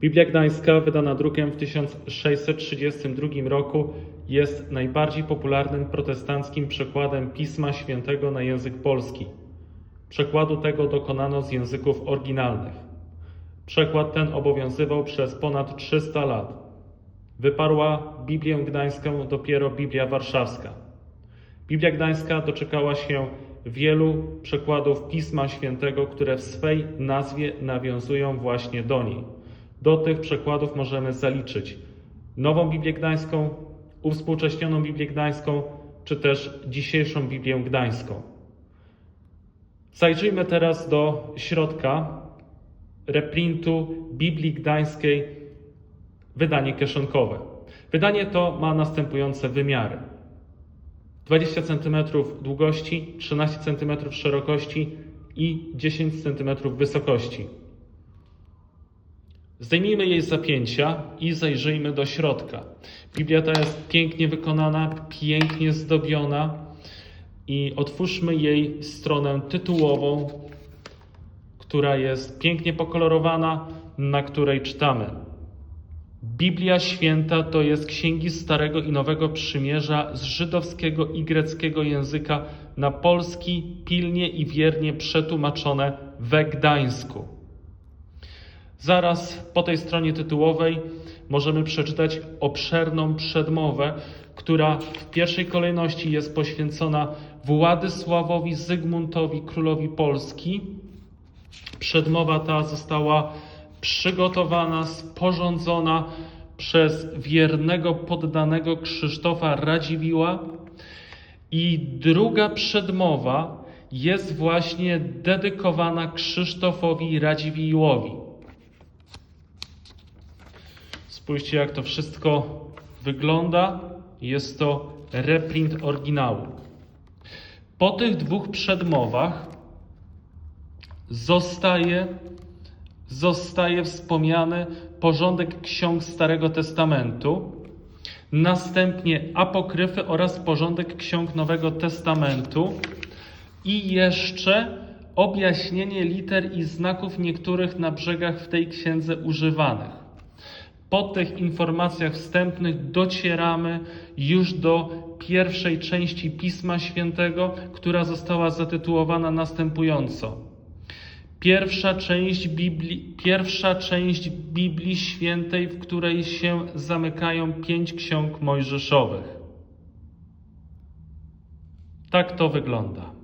Biblia Gdańska, wydana drukiem w 1632 roku, jest najbardziej popularnym protestanckim przekładem Pisma Świętego na język polski. Przekładu tego dokonano z języków oryginalnych. Przekład ten obowiązywał przez ponad 300 lat. Wyparła Biblię Gdańską dopiero Biblia Warszawska. Biblia Gdańska doczekała się wielu przekładów Pisma Świętego, które w swej nazwie nawiązują właśnie do niej. Do tych przekładów możemy zaliczyć Nową Biblię Gdańską, uwspółcześnioną Biblię Gdańską, czy też dzisiejszą Biblię Gdańską. Zajrzyjmy teraz do środka reprintu Biblii Gdańskiej, wydanie kieszonkowe. Wydanie to ma następujące wymiary. 20 cm długości, 13 cm szerokości i 10 cm wysokości. Zdejmijmy jej zapięcia i zajrzyjmy do środka. Biblia ta jest pięknie wykonana, pięknie zdobiona i otwórzmy jej stronę tytułową, która jest pięknie pokolorowana, na której czytamy. Biblia Święta to jest księgi Starego i Nowego Przymierza z żydowskiego i greckiego języka na polski pilnie i wiernie przetłumaczone we Gdańsku. Zaraz po tej stronie tytułowej możemy przeczytać obszerną przedmowę, która w pierwszej kolejności jest poświęcona Władysławowi Zygmuntowi, królowi Polski. Przedmowa ta została przygotowana, sporządzona przez wiernego poddanego Krzysztofa Radziwiła. I druga przedmowa jest właśnie dedykowana Krzysztofowi Radziwiłłowi. Spójrzcie, jak to wszystko wygląda. Jest to reprint oryginału. Po tych dwóch przedmowach zostaje, zostaje wspomniany porządek ksiąg Starego Testamentu, następnie apokryfy oraz porządek ksiąg Nowego Testamentu i jeszcze objaśnienie liter i znaków niektórych na brzegach w tej księdze używanych. Po tych informacjach wstępnych docieramy już do pierwszej części Pisma Świętego, która została zatytułowana następująco. Pierwsza część Biblii, pierwsza część Biblii Świętej, w której się zamykają pięć ksiąg mojżeszowych. Tak to wygląda.